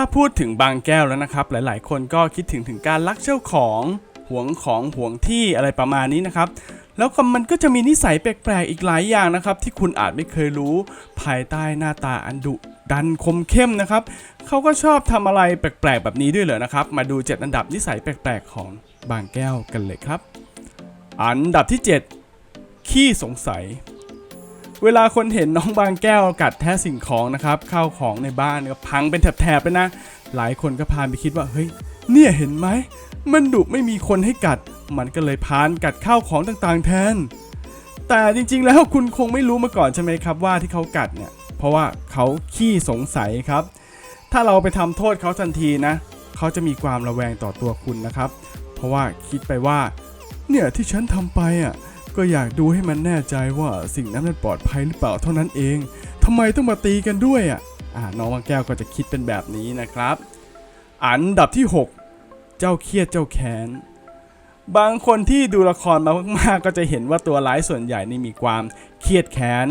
ถ้าพูดถึงบางแก้วแล้วนะครับ หลายๆ คนก็คิดถึงถึงการลักเจ้าของหวงของหวงที่อะไรประมาณนี้นะครับ แล้วก็มันก็จะมีนิสัยแปลกๆอีกหลายอย่างนะครับ ที่คุณอาจไม่เคยรู้ ภายใต้หน้าตาอันดุดันคมเข้มนะครับเขาก็ชอบทำอะไรแปลกๆ แบบนี้ด้วยเหรอนะครับ มาดู 7 อันดับนิสัยแปลกๆ ของบางแก้วกันเลยครับ อันดับที่ 7 ขี้สงสัย เวลาคนเห็นน้องบางแก้วกัดแท้สิ่งของนะครับข้าวของในบ้านก็พังเป็นแถบๆเลยนะ หลายคนก็พานไปคิดว่าเฮ้ยเนี่ยเห็นไหมมันดุไม่มีคนให้กัด มันก็เลยพานกัดข้าวของต่างๆแทน แต่จริงๆแล้วคุณคงไม่รู้มาก่อนใช่ไหมครับว่าที่เขากัดเนี่ย เพราะว่าเขาขี้สงสัยครับ ถ้าเราไปทำโทษเขาทันทีนะ เขาจะมีความระแวงต่อตัวคุณนะครับ เพราะว่าคิดไปว่า เนี่ยที่ฉันทำไปอะ ก็อยากดูให้มันแน่ใจว่าสิ่งนั้นมันปลอดภัยหรือเปล่าเท่านั้นเองทำไมต้องมาตีกันด้วยอะอ่าน้องบางแก้วก็จะคิดเป็นแบบนี้นะครับ อันดับที่ 6 เจ้าเครียดเจ้าแค้นบางคนที่ดูละครมามากๆ ก็จะเห็นว่าตัวร้ายส่วนใหญ่นี่มีความเครียดแค้น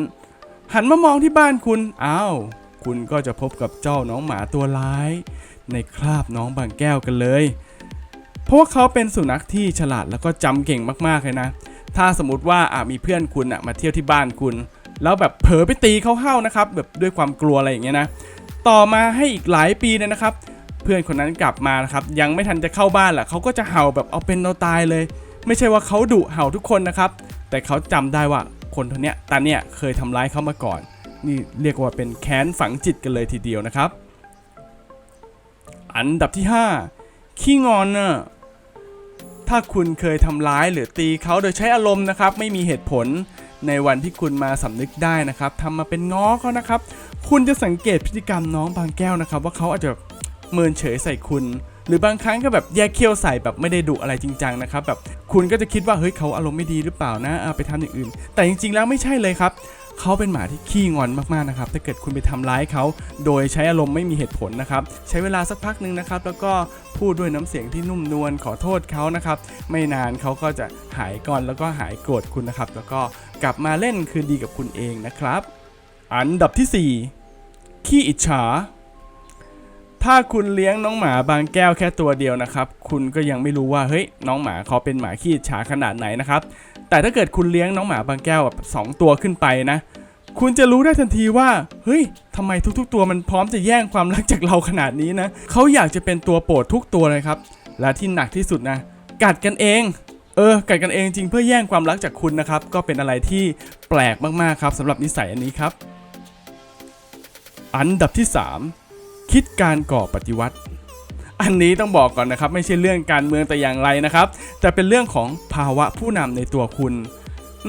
หันมามองที่บ้านคุณ อ้าว คุณก็จะพบกับเจ้าน้องหมาตัวร้าย ในคราบน้องบางแก้วกันเลย เพราะว่าเขาเป็นสุนัขที่ฉลาดแล้วก็จำเก่งมากๆเลยนะ ถ้าสมมติว่าอะมีเพื่อนคุณอะมาเที่ยวที่บ้านคุณ แล้วแบบเผลอไปตีเขาเข้านะครับแบบด้วยความกลัวอะไรอย่างเงี้ยนะต่อมาให้อีกหลายปีเนยนะครับ เพื่อนคนนั้นกลับมานะครับยังไม่ทันจะเข้าบ้านแหละเขาก็จะเห่าแบบเอาเป็นเอาตายเลย ไม่ใช่ว่าเขาดุเห่าทุกคนนะครับ แต่เขาจำได้ว่าคนคนเนี้ยตาเนี่ยเคยทำร้ายเขามาก่อน นี่เรียกว่าเป็นแค้นฝังจิตกันเลยทีเดียวนะครับ อันดับที่ 5 ขี้งอนน่ะ ถ้าคุณเคยทำร้ายหรือตีเขาโดยใช้อารมณ์นะครับ ไม่มีเหตุผลในวันที่คุณมาสำนึกได้นะครับทำมาเป็นง้อเขานะครับ คุณจะสังเกตพฤติกรรมน้องบางแก้วนะครับ ว่าเขาอาจจะเมินเฉยใส่คุณ หรือบางครั้งก็แบบแยกเขี้ยวใส่แบบไม่ได้ดุอะไรจริงจังนะครับแบบคุณก็จะคิดว่าเฮ้ยเขาอารมณ์ไม่ดีหรือเปล่านะาไปทำอย่างอื่น แต่จริงๆแล้วไม่ใช่เลยครับ เขาเป็นหมาที่ขี้งอนมากๆนะครับถ้าเกิดคุณไปทำร้ายเขาโดยใช้อารมณ์ไม่มีเหตุผลนะครับใช้เวลาสักพักหนึ่งนะครับแล้วก็พูดด้วยน้ำเสียงที่นุ่มนวลขอโทษเขานะครับไม่นานเขาก็จะหายก่อนแล้วก็หายโกรธคุณนะครับแล้วก็กลับมาเล่นคืนดีกับคุณเองนะครับ อันดับที่ 4 ขี้อิจฉาถ้าคุณเลี้ยงน้องหมาบางแก้วแค่ตัวเดียวนะครับ คุณก็ยังไม่รู้ว่าเฮ้ยน้องหมาเขาเป็นหมาขี้อิจฉาขนาดไหนนะครับ แต่ถ้าเกิดคุณเลี้ยงน้องหมาบางแก้วแบบสองตัวขึ้นไปนะ คุณจะรู้ได้ทันทีว่า เฮ้ยทำไมทุกๆ ตัวมันพร้อมจะแย่งความรักจากเราขนาดนี้นะเขาอยากจะเป็นตัวโปรดทุกตัวเลยครับ และที่หนักที่สุดนะ กัดกันเองเออกัดกันเองจริงเพื่อแย่งความรักจากคุณนะครับ ก็เป็นอะไรที่แปลกมากๆครับสำหรับนิสัยอันนี้ครับ อันดับที่ 3 คิดการก่อปฏิวัติ อันนี้ต้องบอกก่อนนะครับ ไม่ใช่เรื่องการเมืองแต่อย่างไรนะครับ แต่เป็นเรื่องของภาวะผู้นำในตัวคุณ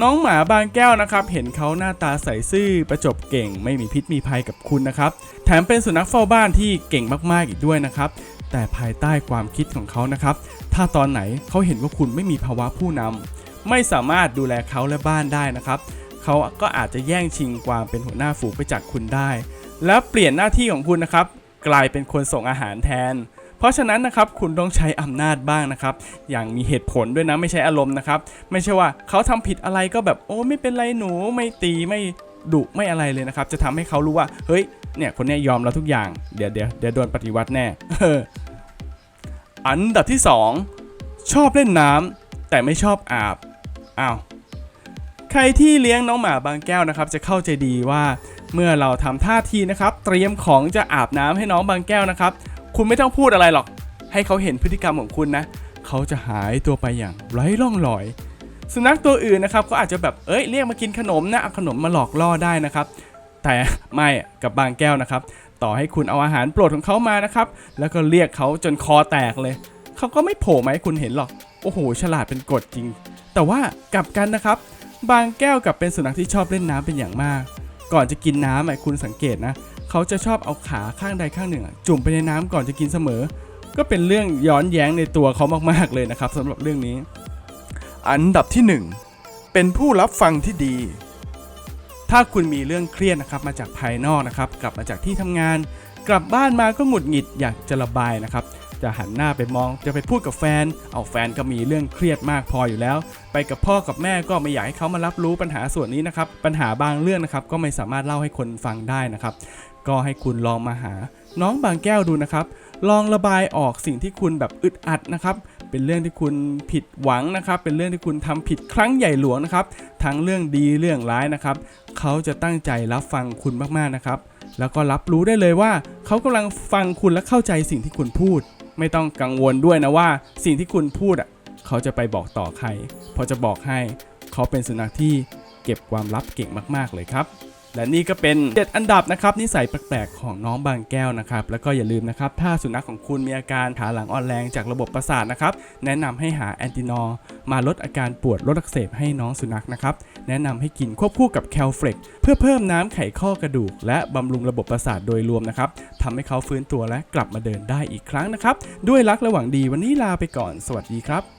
น้องหมาบางแก้วนะครับ เห็นเขาหน้าตาใสซื่อประจบเก่ง ไม่มีพิษมีภัยกับคุณนะครับ แถมเป็นสุนัขเฝ้าบ้านที่เก่งมากๆอีกด้วยนะครับแต่ภายใต้ความคิดของเขานะครับ ถ้าตอนไหนเขาเห็นว่าคุณไม่มีภาวะผู้นำไม่สามารถดูแลเขาและบ้านได้นะครับ เขาก็อาจจะแย่งชิงความเป็นหัวหน้าฝูงไปจากคุณได้ แล้วเปลี่ยนหน้าที่ของคุณนะครับ กลายเป็นคนส่งอาหารแทน เพราะฉะนั้นนะครับคุณต้องใช้อำนาจบ้างนะครับ อย่างมีเหตุผลด้วยนะไม่ใช่อารมณ์นะครับ ไม่ใช่ว่าเขาทำผิดอะไรก็แบบโอ้ไม่เป็นไรหนูไม่ตีไม่ดุไม่อะไรเลยนะครับ จะทำให้เขารู้ว่า เฮ้ยเนี่ยคนนี้ยอมเราทุกอย่างเดี๋ยวเดี๋ยวเดี๋ยวโดนปฏิวัติแน่อันดับที่ 2 ชอบเล่นน้ำแต่ไม่ชอบอาบอ้าวใครที่เลี้ยงน้องหมาบางแก้วนะครับ จะเข้าใจดีว่าเมื่อเราทำท่าทีนะครับ เตรียมของจะอาบน้ำให้น้องบางแก้วนะครับ คุณไม่ต้องพูดอะไรหรอก ให้เขาเห็นพฤติกรรมของคุณนะ เขาจะหายตัวไปอย่างไร้ร่องรอย สุนัขตัวอื่นนะครับก็อาจจะแบบเอ้ยเรียกมากินขนมนะเอาขนมมาหลอกล่อได้นะครับ แต่ไม่กับบางแก้วนะครับ ต่อให้คุณเอาอาหารโปรดของเขามานะครับ แล้วก็เรียกเขาจนคอแตกเลย เขาก็ไม่โผล่มาให้คุณเห็นหรอกโอ้โห ฉลาดเป็นกฎจริง แต่ว่ากลับกันนะครับ บางแก้วกับเป็นสุนัขที่ชอบเล่นน้ำเป็นอย่างมาก ก่อนจะกินน้ำอะคุณสังเกตนะ เขาจะชอบเอาขาข้างใดข้างหนึ่ง จุ่มไปในน้ำก่อนจะกินเสมอ ก็เป็นเรื่องย้อนแย้งในตัวเขามากๆเลยนะครับสำหรับเรื่องนี้ อันดับที่ 1 เป็นผู้รับฟังที่ดี ถ้าคุณมีเรื่องเครียดนะครับมาจากภายนอกนะครับ กลับมาจากที่ทำงาน กลับบ้านมาก็หงุดหงิดอยากจะระบายนะครับ จะหันหน้าไปมองจะไปพูดกับแฟน เอาแฟนก็มีเรื่องเครียดมากพออยู่แล้ว ไปกับพ่อกับแม่ก็ไม่อยากให้เขามารับรู้ปัญหาส่วนนี้นะครับ ปัญหาบางเรื่องนะครับก็ไม่สามารถเล่าให้คนฟังได้นะครับ ก็ให้คุณลองมาหา น้องบางแก้วดูนะครับ ลองระบายออกสิ่งที่คุณแบบอึดอัดนะครับเป็นเรื่องที่คุณผิดหวังนะครับ เป็นเรื่องที่คุณทำผิดครั้งใหญ่หลวงนะครับ ทั้งเรื่องดีเรื่องร้ายนะครับ เขาจะตั้งใจรับฟังคุณมากๆนะครับ แล้วก็รับรู้ได้เลยว่า เขากำลังฟังคุณและเข้าใจสิ่งที่คุณพูด ไม่ต้องกังวลด้วยนะว่า สิ่งที่คุณพูดอะเขาจะไปบอกต่อใคร พอจะบอกให้เขาเป็นสุนัขที่เก็บความลับเก่งมาก ๆ เลยครับ และนี่ก็เป็น 7 อันดับนะครับนิสัยแปลกๆของน้องบางแก้วนะครับแล้วก็อย่าลืมนะครับถ้าสุนัขของคุณมีอาการขาหลังอ่อนแรงจากระบบประสาทนะครับแนะนำให้หาแอนตินอร์มาลดอาการปวดลดอักเสบให้น้องสุนัขนะครับแนะนำให้กินควบคู่กับแคลเฟล็กเพื่อเพิ่มน้ำไขข้อกระดูก และบำรุงระบบประสาทโดยรวมนะครับทำให้เขาฟื้นตัวและกลับมาเดินได้อีกครั้งนะครับด้วยรักและหวังดีวันนี้ลาไปก่อน สวัสดีครับ